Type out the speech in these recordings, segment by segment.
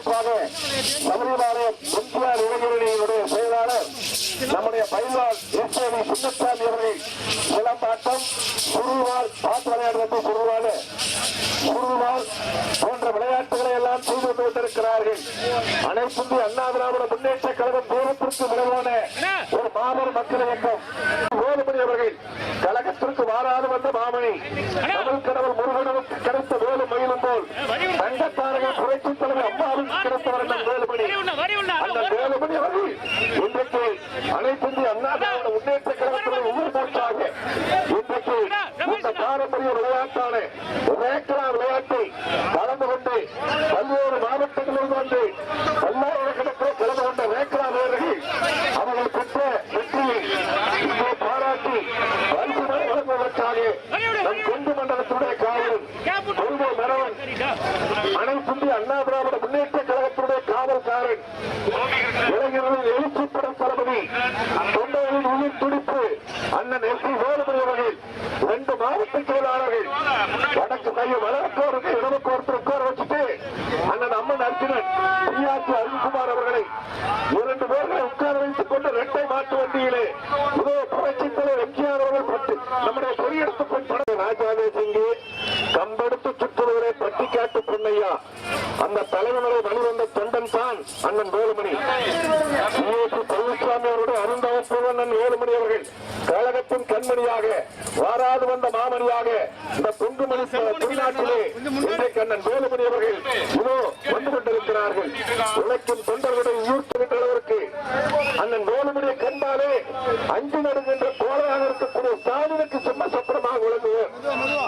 சிறப்பாக சபரிமலையம் எம்ஜிஆர் இளைஞரணியினுடைய செயலாளர் நம்முடைய பயில்வாள் எஸ் ஏ சின்னசாமி அவர்கள் சிலம்பாட்டம் சுருள்வாள் பாட்டு விளையாடுறது சுருள்வாள் சுருள்வாள் போன்ற விளையாட்டுகளை எல்லாம் செய்து வந்து கொண்டிருக்கிறார்கள். அனைத்து அண்ணா திராவிட முன்னேற்ற கழகம் தூரத்திற்கு விரைவான ஒரு மாபெரும் மக்கள் இயக்கம் வேலுமணி அவர்கள் கழகத்திற்கு வாராது வந்த மாமணி தமிழ் கடவுள் முருகனுக்கு கிடைத்த வேலு மயிலும் போல் தங்கத்தாரர்கள் புரட்சி தலைவர் அம்மாவுக்கு கிடைத்தவர் அண்ணன் வேலுமணி அண்ணன் வேலுமணி அவர்கள் இன்றைக்கு அனைத்து இந்திய அண்ணா திராவிட முன்னேற்ற கழகத்தினுடைய உயிர் மூச்சாக இன்றைக்கு இந்த பாரம்பரிய விளையாட்டான ரேக்லா விளையாட்டை கலந்து கொண்டு பல்வேறு மாவட்டங்களில் வந்து பல்லாயிரக்கணக்கில் கலந்து கொண்ட ரேக்லா வீரர்கள் அவர்கள் பெற்ற வெற்றியை இங்கே பாராட்டி பரிசுகளை வழங்குவதற்காக நம் கொண்டு மண்டலத்துடைய காவலன் கொள்கை மரவன் அனைத்து இந்திய அண்ணா திராவிட முன்னேற்ற கழகத்துடைய காவல்காரன் இளைஞர்களின் எழுச்சிப்படம் தளபதி தொண்டர்களின் உயிர் துடிப்பு அண்ணன் எஸ் பி வேலுமணி அவர்கள் ரெண்டு மாவட்ட செயலாளர்கள் வடக்கு மையம் வளர்க்கோருக்கு இடமுக்கு ஒருத்தர் உட்கார வச்சுட்டு அண்ணன் அம்மன் அர்ஜுனன் பிஆர்டி அருண்குமார் அவர்களை இரண்டு பேர்களை உட்கார வைத்துக் கொண்டு இரட்டை மாட்டு வண்டியிலே இதோ புரட்சி தலைவர் எம்ஜிஆர் அவர்கள் பட்டு நம்முடைய பொறியெடுத்து பெண் பட. ராஜாவே சிங்கி கம்பெடுத்து சுற்றுவரை பட்டிக்காட்டு பொன்னையா. அந்த தலைவனுடைய வழிவந்த தொண்டன் தான் அண்ணன் வேலுமணி.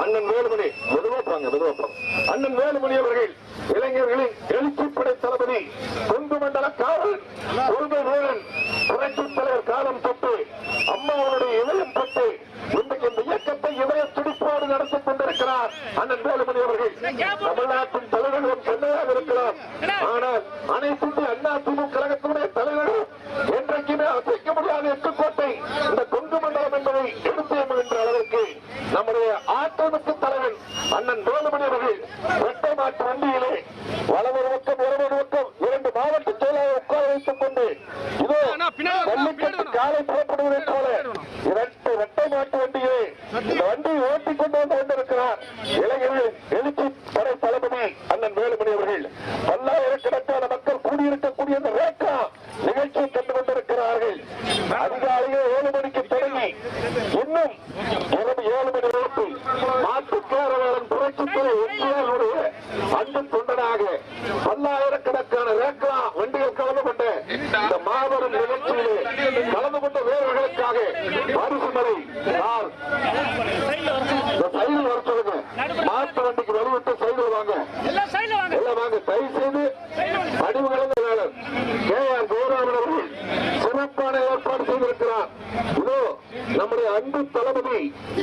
அண்ணன் வேலுமணி மெதுவாப்பாங்க மெதுவாப்பாங்க அண்ணன் வேலுமணி அவர்கள் இளைஞர்களின் எழுச்சி இந்த வண்டியை ஓட்டிக் சிறப்பான ஏற்பாடு செய்திருக்கிறார். இதோ நம்முடைய அன்பு தளபதி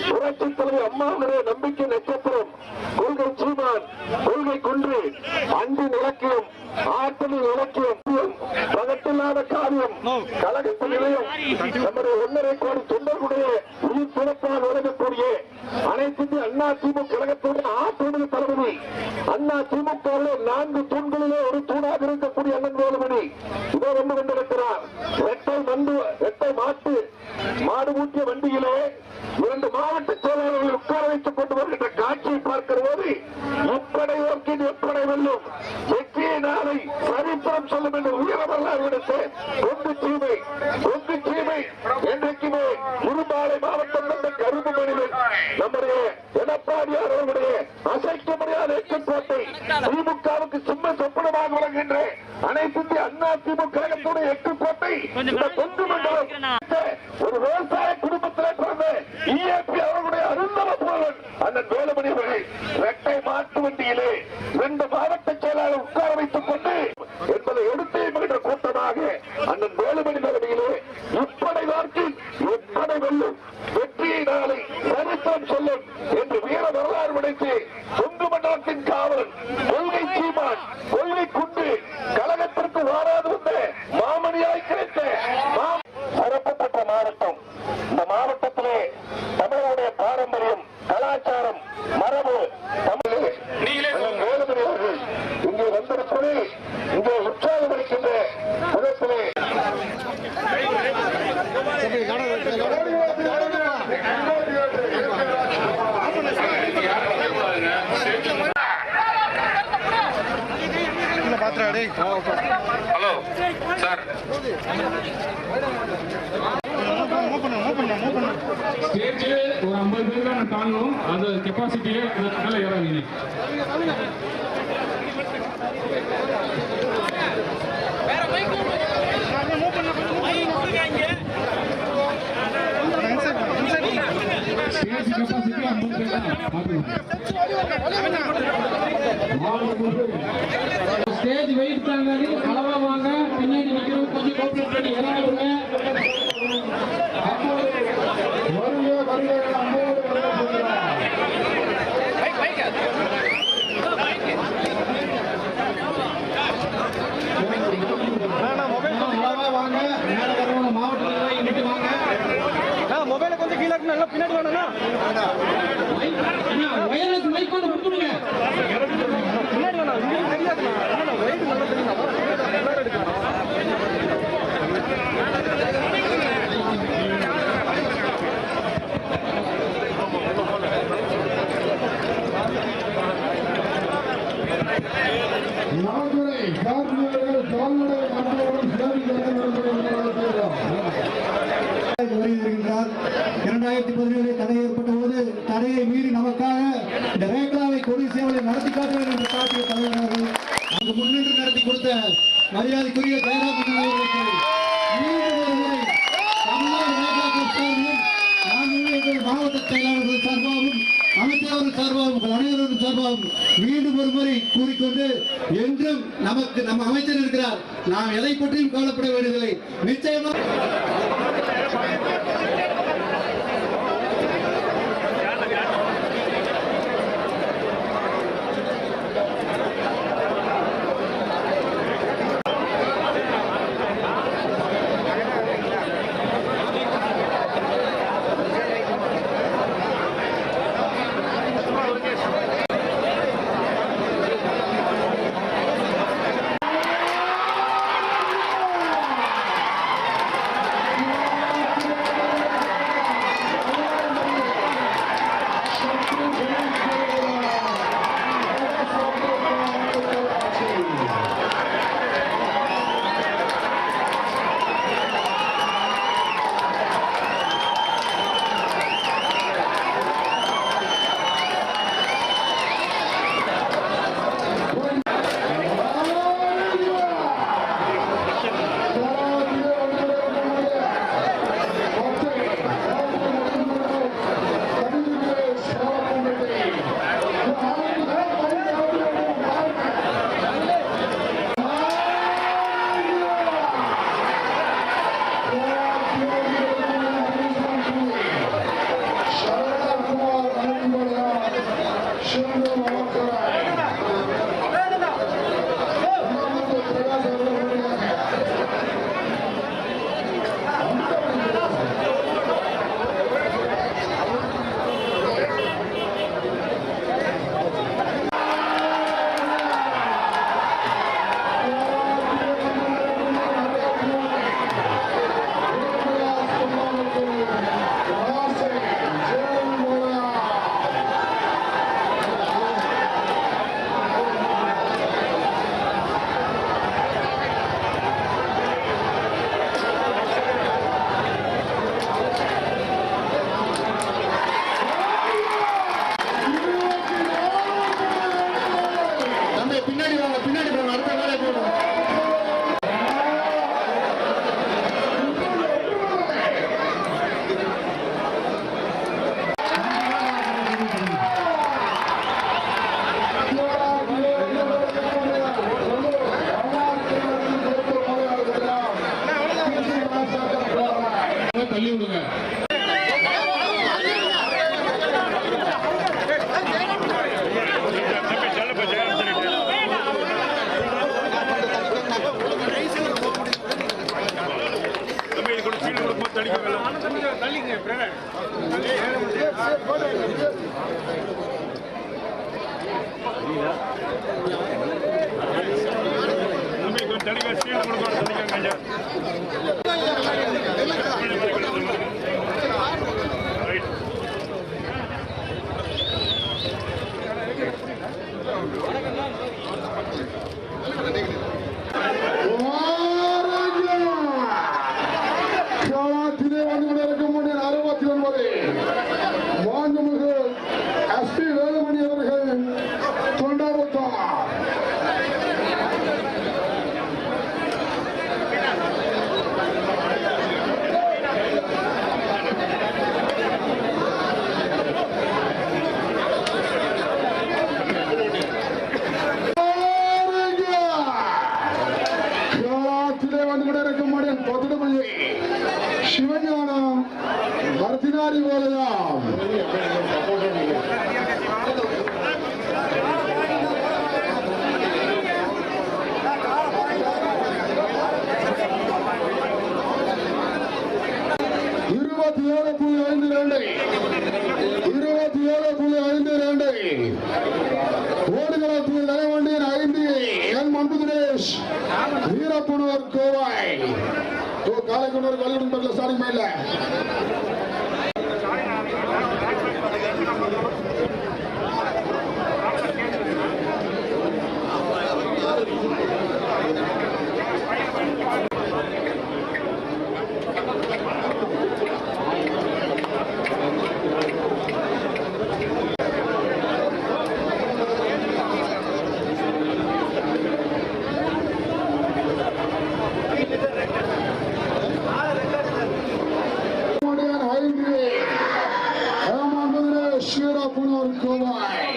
புரட்சி தலைவி அம்மாவுடைய நம்பிக்கை நட்சத்திரம் கொள்கை சீமான் கொள்கை குன்று அன்பின் இலக்கியம் ஆற்றலின் இலக்கியம் பகட்டில்லாத காரியம் கழகத்தின் நிலையம் நம்முடைய ஒன்றரை கோடி தொண்டர்களுடைய உயிர் பிறப்பால் உலகக்கூடிய அனைத்து அண்ணா திமுக கழகத்துடைய ஆற்றலின் தளபதி அண்ணா திமுக நான்கு தூண்களிலே ஒரு தூணாக இருக்கக்கூடிய அண்ணன் வேலுமணி. மாட்டு மாடு ஊட்டிய வண்டியிலே இரண்டு மாவட்ட செயலாளர்கள் உட்கார வைத்துக் கொண்டு வருகின்ற காட்சியை பார்க்கிற போது எப்படை ஓர்க்கின் எப்படை வெல்லும்? வெற்றியை நாளை சரித்திரம் சொல்லும் என்று உயர வரலாறு விடுத்து கொங்கு தீமை கொங்கு தீமை என்றைக்குமே இருபாலை மாவட்டம் வந்த கரும்பு மணிகள் நம்முடைய எடப்பாடியார் அவர்களுடைய அசைக்க முடியாத எட்டுக்கோட்டை திமுகவுக்கு அனைத்து அண்ணா திமுக கழகத்துடைய எட்டுக்கோட்டை இந்த கொங்கு மண்டலம் ஒரு விவசாய குடும்பத்திலே பிறந்த இஏபி அவர்களுடைய அருந்தவ புலவன் அண்ணன் வேலுமணி அவர்கள் இரட்டை மாட்டு வண்டியிலே ரெண்டு மாவட்ட சார்பாகவும் அனைவரும் சார்பாகவும் மீண்டும் ஒரு முறை கூறிக்கொண்டு என்றும் நமக்கு நம் அமைச்சர் இருக்கிறார். நாம் எதை பற்றியும் கவலைப்பட வேண்டியதில்லை. நிச்சயமாக தடிக்க சீல் கொடுக்கணும் தடிக்க சுரேஷ் வீரப்புணர் கோவாய் ஓ காலை கொண்டு ஒரு கல்வி சாரி மேல. সুমন কুমার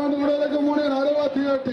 மனோரக முனை அறுபத்தி எட்டு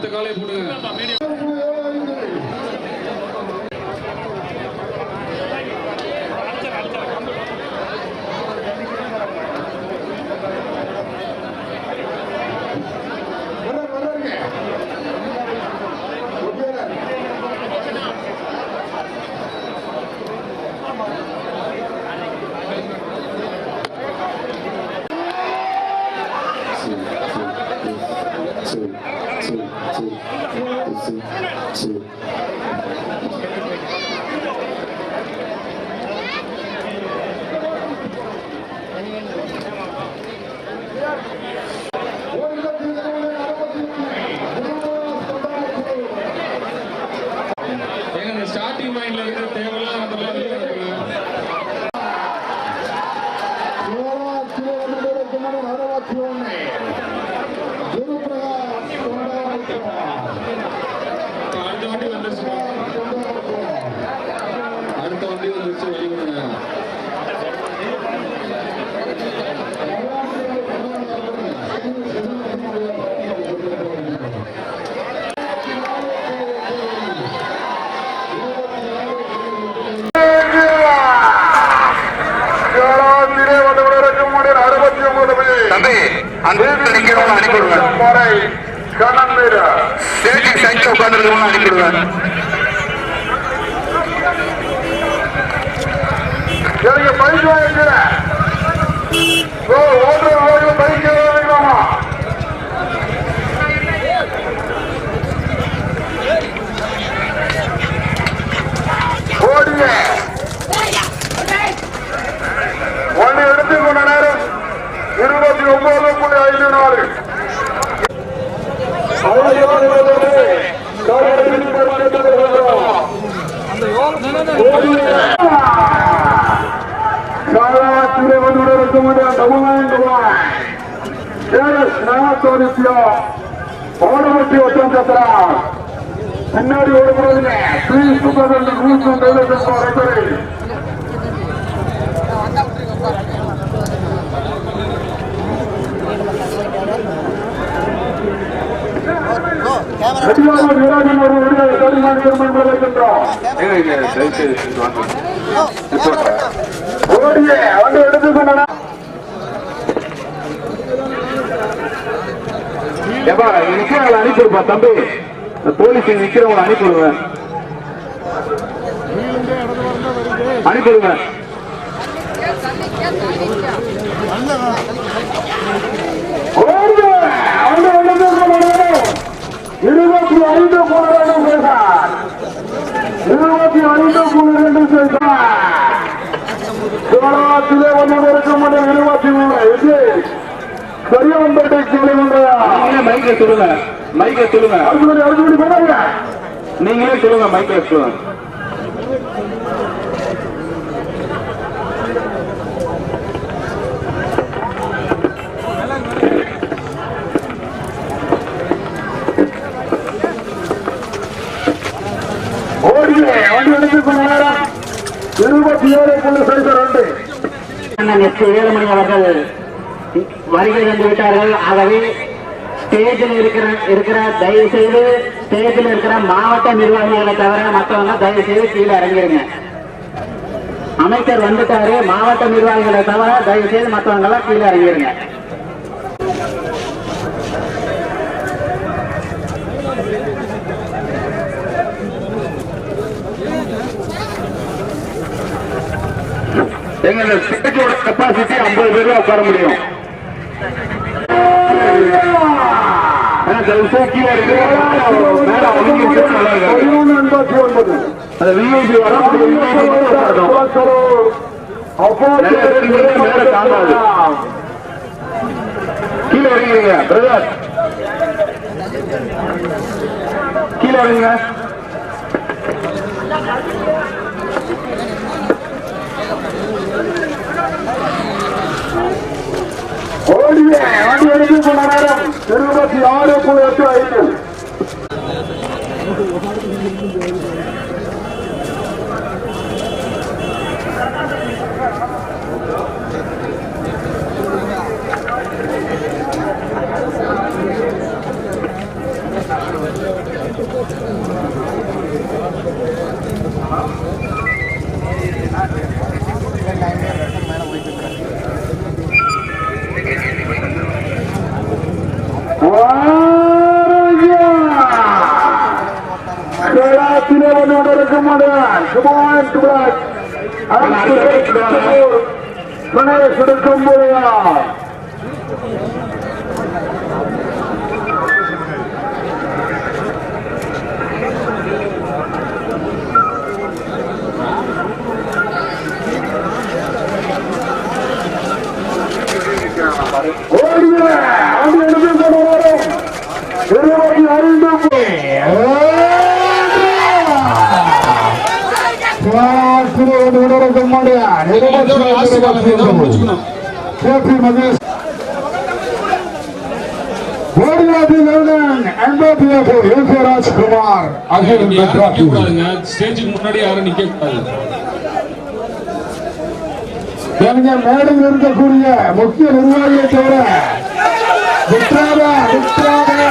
அடுத்த காலை போடுங்க அந்த நிக்கிறவங்க அனுப்பிடுவேன் கணந்தீரா சேட்டி சைக்கிள் உட்காந்துருக்கவங்க அனுப்பிடுவேன் எனக்கு பைக் வாங்கிக்கிறேன் ஓட்டு பைக் வாங்கிக்கலாமா ஓடுங்க ஒன்று எடுத்து கொண்ட நேரம் இருபத்தி ஒன்பது புள்ளி ஐந்து நாலு சாதாரண வந்து முடியாது தமிழ்நாடு நாமத்தோரிசியோ ஓடமட்டி ஒட்டம் சத்திரா பின்னாடி ஓடுகிறதுல த்ரீ சூப்பர் ரூல்ஸ் அண்ட் அனுப்பிடுப்பா தம்பி. போலீஸ் நிக்கிறவங்களை அனுப்பிடுவேன் அனுப்பிடுவேன் ஓடிய வந்து எடுத்துக்கொண்டன இருபத்தி ஐந்து போராட்டம் பேசார் இருபத்தி ஐந்து புள்ளி ரெண்டு பேசார் சிவராத்திலே வந்து இருக்க முடியும் இருபத்தி மூணு இது பெரியவன்பேட்டை கிளை ஒன்றையா நீங்களே சொல்லுங்க மைக்கை சொல்லுங்க அறுபது அறுபது போனாங்க நீங்களே சொல்லுங்க மைக்கை சொல்லுங்க. இருபத்தி ஏழு புள்ளி சைபர் ரெண்டு அண்ணன் வேலுமணி அவர்கள் வருகை தந்து விட்டார்கள். ஆகவே ஸ்டேஜில் இருக்கிற இருக்கிற தயவு செய்து ஸ்டேஜில் இருக்கிற மாவட்ட நிர்வாகிகளை தவிர மற்றவங்க தயவு செய்து கீழே இறங்கிருங்க. அமைச்சர் வந்துட்டாரு. மாவட்ட நிர்வாகிகளை தவிர தயவு செய்து மற்றவங்க கீழே இறங்கிருங்க எங்க ஸ்டேஜோட கெப்பாசிட்டி ஐம்பது பேர் உட்கார முடியும் ஏன்னா தயவு செய்து கீழே இருக்கு மேல ஒதுங்கி இருக்கிறது நல்லா இருக்காது பதினொன்று எண்பத்தி ஒன்பது அந்த விஐபி வர நிறைய கெப்பாசிட்டி ஐம்பது பேர் உட்கார முடியும். கீழே இறங்குங்க பிரதர் கீழே இறங்குங்க. வருகை ஆண்டு இருபத்தி ஆறு புள்ளி எட்டு ஐந்து. পয়েন্ট ব্লক আর সুরেশ চম্বলিয়া யாரும் நிக்க கூடாதுங்க ஸ்டேஜுக்கு முன்னாடி யாரும் நிக்க கூடாது எங்க மேடையில் இருக்கக்கூடிய முக்கிய நிர்வாகியை தவிர விட்ராதா விட்ராதா